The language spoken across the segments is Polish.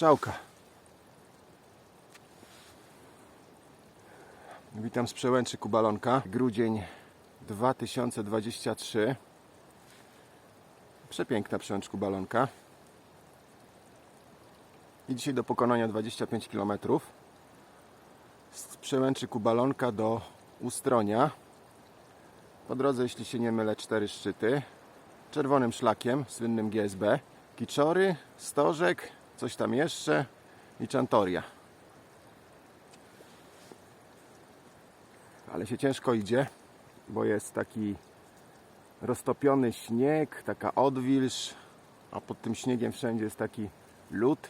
strzałka. Witam z przełęczy Kubalonka. Grudzień 2023. Przepiękna przełęcz Kubalonka. I dzisiaj do pokonania 25 km. Z przełęczy Kubalonka do Ustronia. Po drodze, jeśli się nie mylę, cztery szczyty. Czerwonym szlakiem, słynnym GSB. Kiczory, Stożek, coś tam jeszcze i Czantoria. Ale się ciężko idzie, bo jest taki roztopiony śnieg, taka odwilż, a pod tym śniegiem wszędzie jest taki lód.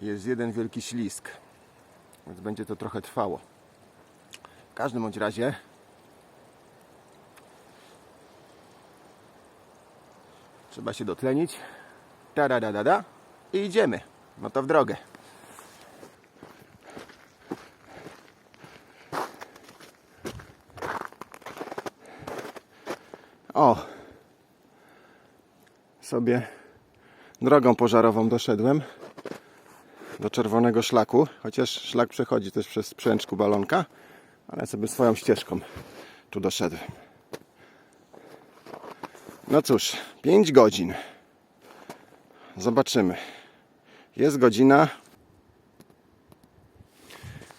Jest jeden wielki ślisk, więc będzie to trochę trwało. W każdym bądź razie trzeba się dotlenić. Da da da da da i idziemy. No to w drogę. O! Sobie drogą pożarową doszedłem do czerwonego szlaku, chociaż szlak przechodzi też przez przęczku balonka, ale sobie swoją ścieżką tu doszedłem. No cóż, 5 godzin. Zobaczymy. Jest godzina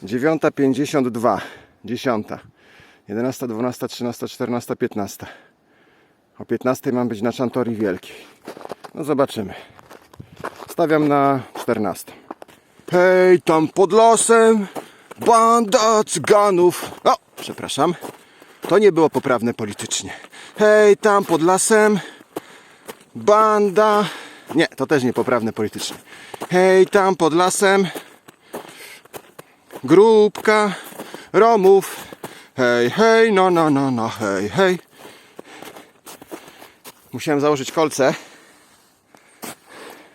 9.52. 10. 11, 12, 13, 14, 15. O 15 mam być na Czantorii Wielkiej. No zobaczymy. Stawiam na 14. Hej, tam pod lasem banda cyganów. O, przepraszam. To nie było poprawne politycznie. Hej, tam pod lasem banda... Nie, to też niepoprawne politycznie. Hej, tam pod lasem grupka Romów. Hej, hej, no, no, no, no, hej, hej. Musiałem założyć kolce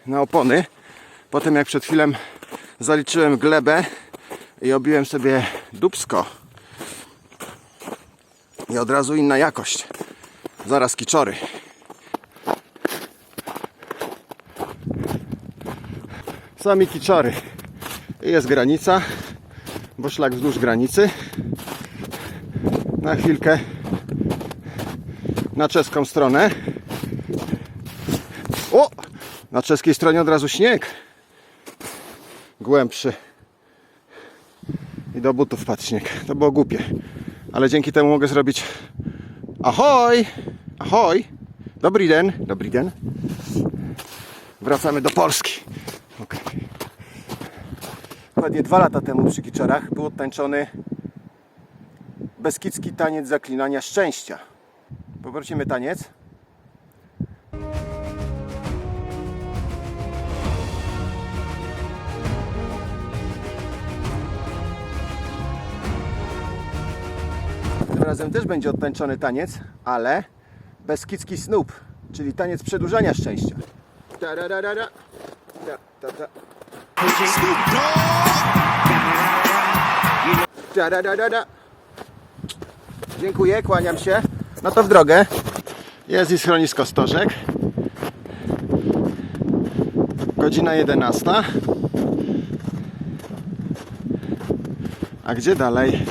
na opony. Potem jak przed chwilą zaliczyłem glebę i obiłem sobie dubsko. I od razu inna jakość. Zaraz kiczory. Sami kiczory. I jest granica, bo szlak wzdłuż granicy. Na chwilkę na czeską stronę. O! Na czeskiej stronie od razu śnieg. Głębszy. I do butów wpadł śnieg. To było głupie. Ale dzięki temu mogę zrobić Ahoj! Ahoj! Dobry den. Dobry den. Wracamy do Polski. Okay. Dokładnie dwa lata temu przy Kiczorach był odtańczony Beskidzki taniec zaklinania szczęścia. Poprosimy taniec. Tym razem też będzie odtańczony taniec, ale Beskidzki Snoop, czyli taniec przedłużania szczęścia. Tararara. Ta, ta, ta. Tararara. Dziękuję, kłaniam się. No to w drogę. Jest i schronisko Stożek. Godzina 11. A gdzie dalej?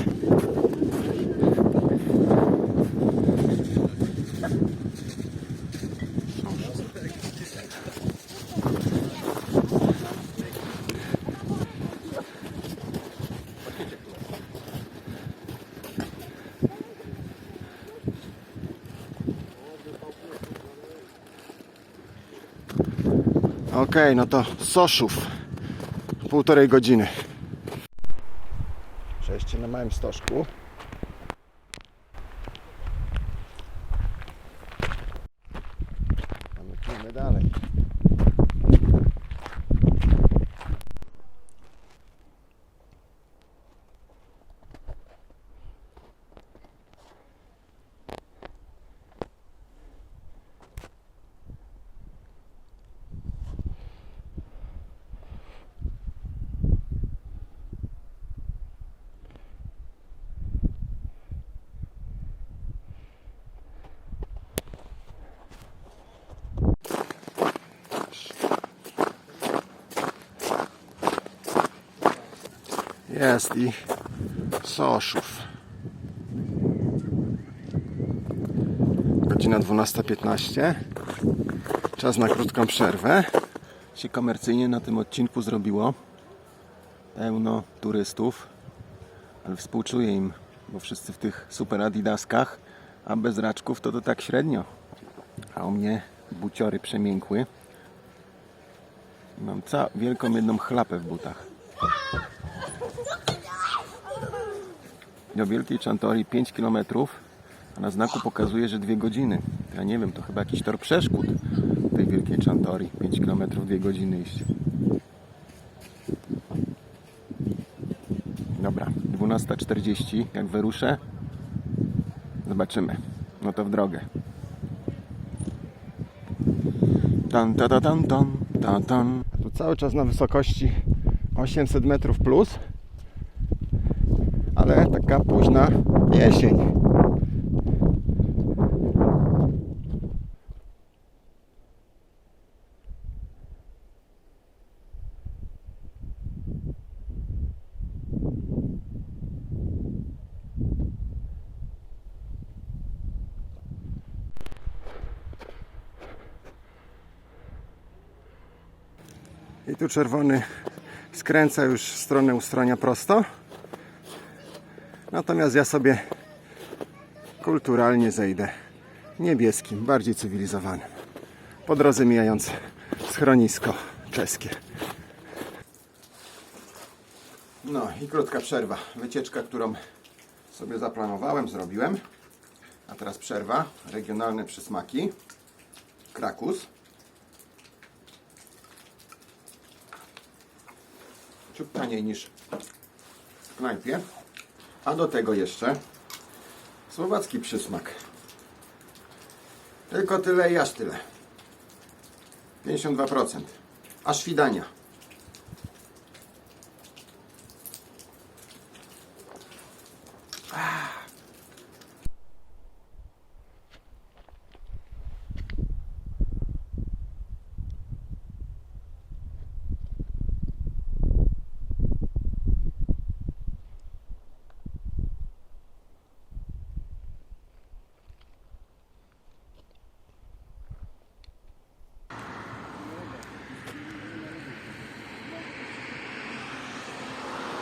Okej, no to Soszów. Półtorej godziny. Przejście na małym stożku. Jest i Soszów. Godzina 12.15. Czas na krótką przerwę. Się komercyjnie na tym odcinku zrobiło. Pełno turystów. Ale współczuję im, bo wszyscy w tych super adidaskach, a bez raczków to to tak średnio. A u mnie buciory przemiękły. Mam ca wielką jedną chlapę w butach. Do Wielkiej Czantorii 5 km, a na znaku pokazuje, że 2 godziny. Ja nie wiem, to chyba jakiś tor przeszkód tej Wielkiej Czantorii. 5 km, 2 godziny iść. Dobra, 12.40, jak wyruszę, zobaczymy. No to w drogę. Tan, ta, ta, tan, tan, tan, tan. Tu cały czas na wysokości 800 metrów plus, ale taka późna jesień. I tu czerwony skręca już w stronę Ustronia prosto. Natomiast ja sobie kulturalnie zejdę niebieskim, bardziej cywilizowanym. Po drodze mijając schronisko czeskie. No i krótka przerwa. Wycieczka, którą sobie zaplanowałem, zrobiłem. A teraz przerwa. Regionalne przysmaki. Krakus. ciut taniej niż w knajpie. A do tego jeszcze słowacki przysmak. Tylko tyle i aż tyle. 52%. Aż widania.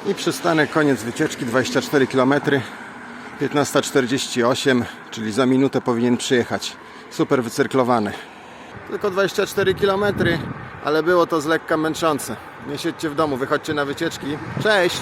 I przystanek, koniec wycieczki, 24 km, 15.48, czyli za minutę powinien przyjechać. Super wycyrklowany. Tylko 24 km, ale było to z lekka męczące. Nie siedźcie w domu, wychodźcie na wycieczki. Cześć!